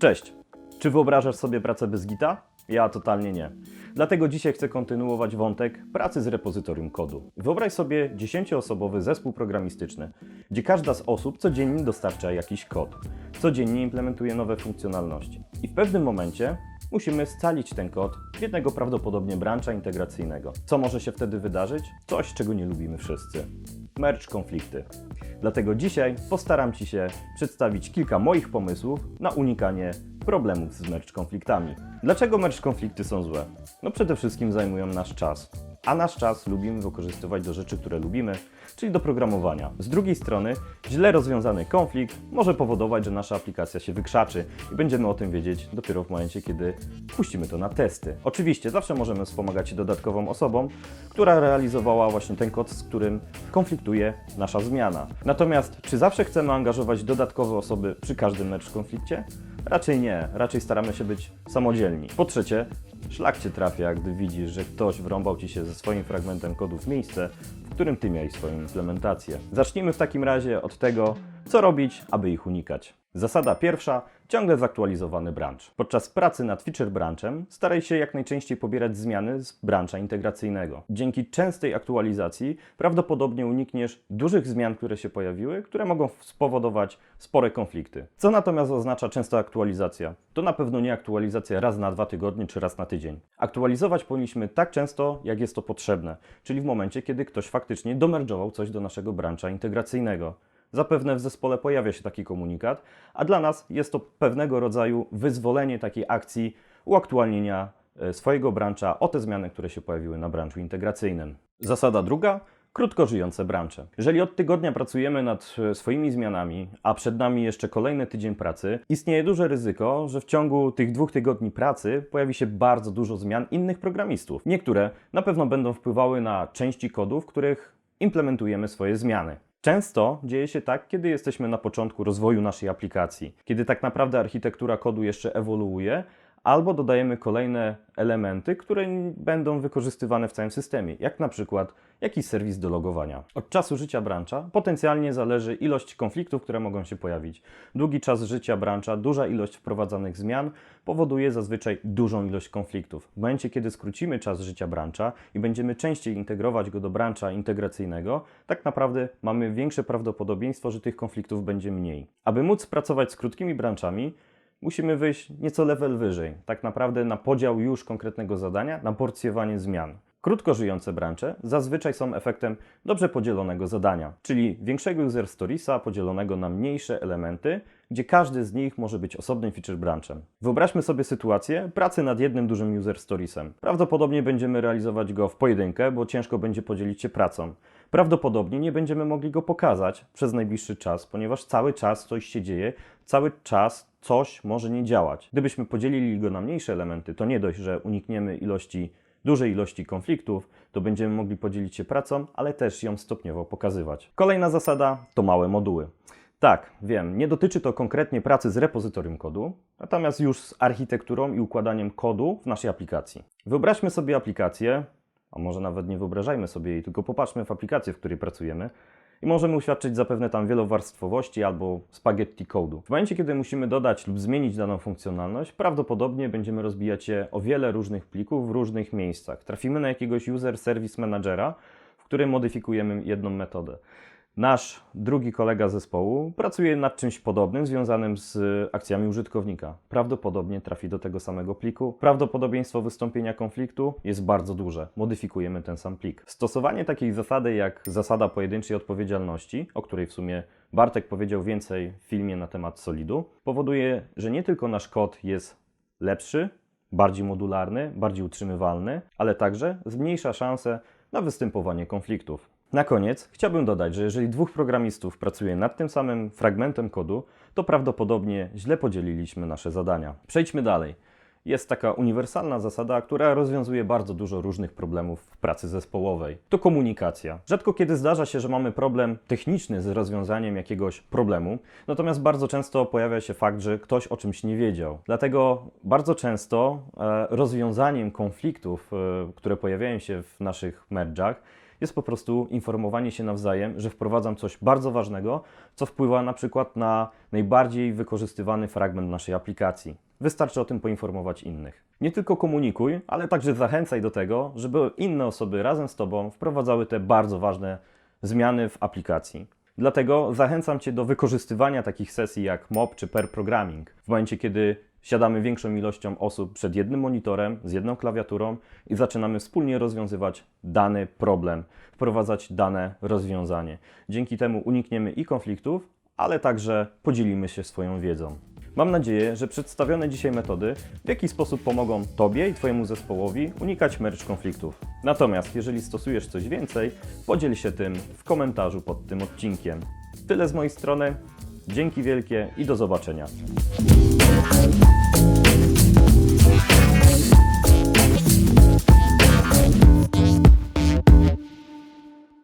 Cześć! Czy wyobrażasz sobie pracę bez Gita? Ja totalnie nie. Dlatego dzisiaj chcę kontynuować wątek pracy z repozytorium kodu. Wyobraź sobie 10-osobowy zespół programistyczny, gdzie każda z osób codziennie dostarcza jakiś kod, codziennie implementuje nowe funkcjonalności. I w pewnym momencie musimy scalić ten kod w jednego prawdopodobnie brancha integracyjnego. Co może się wtedy wydarzyć? Coś, czego nie lubimy wszyscy. Merge konflikty. Dlatego dzisiaj postaram Ci się przedstawić kilka moich pomysłów na unikanie problemów z merge konfliktami. Dlaczego merge konflikty są złe? No przede wszystkim zajmują nasz czas. A nasz czas lubimy wykorzystywać do rzeczy, które lubimy, czyli do programowania. Z drugiej strony, źle rozwiązany konflikt może powodować, że nasza aplikacja się wykrzaczy i będziemy o tym wiedzieć dopiero w momencie, kiedy puścimy to na testy. Oczywiście zawsze możemy wspomagać się dodatkową osobą, która realizowała właśnie ten kod, z którym konfliktuje nasza zmiana. Natomiast czy zawsze chcemy angażować dodatkowe osoby przy każdym merge konflikcie? Raczej nie, raczej staramy się być samodzielni. Po trzecie, szlak cię trafia, gdy widzisz, że ktoś wrąbał ci się ze swoim fragmentem kodu w miejsce, w którym ty miałeś swoją implementację. Zacznijmy w takim razie od tego, co robić, aby ich unikać. Zasada pierwsza, ciągle zaktualizowany branch. Podczas pracy nad feature branchem staraj się jak najczęściej pobierać zmiany z brancha integracyjnego. Dzięki częstej aktualizacji prawdopodobnie unikniesz dużych zmian, które się pojawiły, które mogą spowodować spore konflikty. Co natomiast oznacza częsta aktualizacja? To na pewno nie aktualizacja raz na dwa tygodnie czy raz na tydzień. Aktualizować powinniśmy tak często, jak jest to potrzebne, czyli w momencie, kiedy ktoś faktycznie domerżował coś do naszego brancha integracyjnego. Zapewne w zespole pojawia się taki komunikat, a dla nas jest to pewnego rodzaju wyzwolenie takiej akcji uaktualnienia e, swojego brancha o te zmiany, które się pojawiły na branchu integracyjnym. Zasada druga. Krótko żyjące brancze. Jeżeli od tygodnia pracujemy nad e, swoimi zmianami, a przed nami jeszcze kolejny tydzień pracy, istnieje duże ryzyko, że w ciągu tych dwóch tygodni pracy pojawi się bardzo dużo zmian innych programistów. Niektóre na pewno będą wpływały na części kodu, w których implementujemy swoje zmiany. Często dzieje się tak, kiedy jesteśmy na początku rozwoju naszej aplikacji, kiedy tak naprawdę architektura kodu jeszcze ewoluuje, albo dodajemy kolejne elementy, które będą wykorzystywane w całym systemie, jak na przykład jakiś serwis do logowania. Od czasu życia brancha potencjalnie zależy ilość konfliktów, które mogą się pojawić. Długi czas życia brancha, duża ilość wprowadzanych zmian powoduje zazwyczaj dużą ilość konfliktów. W momencie, kiedy skrócimy czas życia brancha i będziemy częściej integrować go do brancha integracyjnego, tak naprawdę mamy większe prawdopodobieństwo, że tych konfliktów będzie mniej. Aby móc pracować z krótkimi branchami, musimy wyjść nieco level wyżej, tak naprawdę na podział już konkretnego zadania, na porcjowanie zmian. Krótko żyjące brancze zazwyczaj są efektem dobrze podzielonego zadania, czyli większego user storiesa podzielonego na mniejsze elementy, gdzie każdy z nich może być osobnym feature branchem. Wyobraźmy sobie sytuację pracy nad jednym dużym user storiesem. Prawdopodobnie będziemy realizować go w pojedynkę, bo ciężko będzie podzielić się pracą. Prawdopodobnie nie będziemy mogli go pokazać przez najbliższy czas, ponieważ cały czas coś się dzieje, cały czas coś może nie działać. Gdybyśmy podzielili go na mniejsze elementy, to nie dość, że unikniemy ilości dużej ilości konfliktów, to będziemy mogli podzielić się pracą, ale też ją stopniowo pokazywać. Kolejna zasada to małe moduły. Tak, wiem, nie dotyczy to konkretnie pracy z repozytorium kodu, natomiast już z architekturą i układaniem kodu w naszej aplikacji. Wyobraźmy sobie aplikację, a może nawet nie wyobrażajmy sobie jej, tylko popatrzmy w aplikację, w której pracujemy i możemy uświadczyć zapewne tam wielowarstwowości albo spaghetti code'u. W momencie, kiedy musimy dodać lub zmienić daną funkcjonalność, prawdopodobnie będziemy rozbijać je o wiele różnych plików w różnych miejscach. Trafimy na jakiegoś user service managera, w którym modyfikujemy jedną metodę. Nasz drugi kolega zespołu pracuje nad czymś podobnym, związanym z akcjami użytkownika. Prawdopodobnie trafi do tego samego pliku. Prawdopodobieństwo wystąpienia konfliktu jest bardzo duże. Modyfikujemy ten sam plik. Stosowanie takiej zasady jak zasada pojedynczej odpowiedzialności, o której w sumie Bartek powiedział więcej w filmie na temat Solidu, powoduje, że nie tylko nasz kod jest lepszy, bardziej modularny, bardziej utrzymywalny, ale także zmniejsza szanse na występowanie konfliktów. Na koniec chciałbym dodać, że jeżeli dwóch programistów pracuje nad tym samym fragmentem kodu, to prawdopodobnie źle podzieliliśmy nasze zadania. Przejdźmy dalej. Jest taka uniwersalna zasada, która rozwiązuje bardzo dużo różnych problemów w pracy zespołowej. To komunikacja. Rzadko kiedy zdarza się, że mamy problem techniczny z rozwiązaniem jakiegoś problemu, natomiast bardzo często pojawia się fakt, że ktoś o czymś nie wiedział. Dlatego bardzo często e, rozwiązaniem konfliktów, e, które pojawiają się w naszych merge'ach, jest po prostu informowanie się nawzajem, że wprowadzam coś bardzo ważnego, co wpływa na przykład na najbardziej wykorzystywany fragment naszej aplikacji. Wystarczy o tym poinformować innych. Nie tylko komunikuj, ale także zachęcaj do tego, żeby inne osoby razem z Tobą wprowadzały te bardzo ważne zmiany w aplikacji. Dlatego zachęcam Cię do wykorzystywania takich sesji jak mob czy pair programming. W momencie, kiedy siadamy większą ilością osób przed jednym monitorem, z jedną klawiaturą i zaczynamy wspólnie rozwiązywać dany problem, wprowadzać dane rozwiązanie. Dzięki temu unikniemy i konfliktów, ale także podzielimy się swoją wiedzą. Mam nadzieję, że przedstawione dzisiaj metody w jakiś sposób pomogą Tobie i Twojemu zespołowi unikać merge konfliktów. Natomiast jeżeli stosujesz coś więcej, podziel się tym w komentarzu pod tym odcinkiem. Tyle z mojej strony. Dzięki wielkie i do zobaczenia.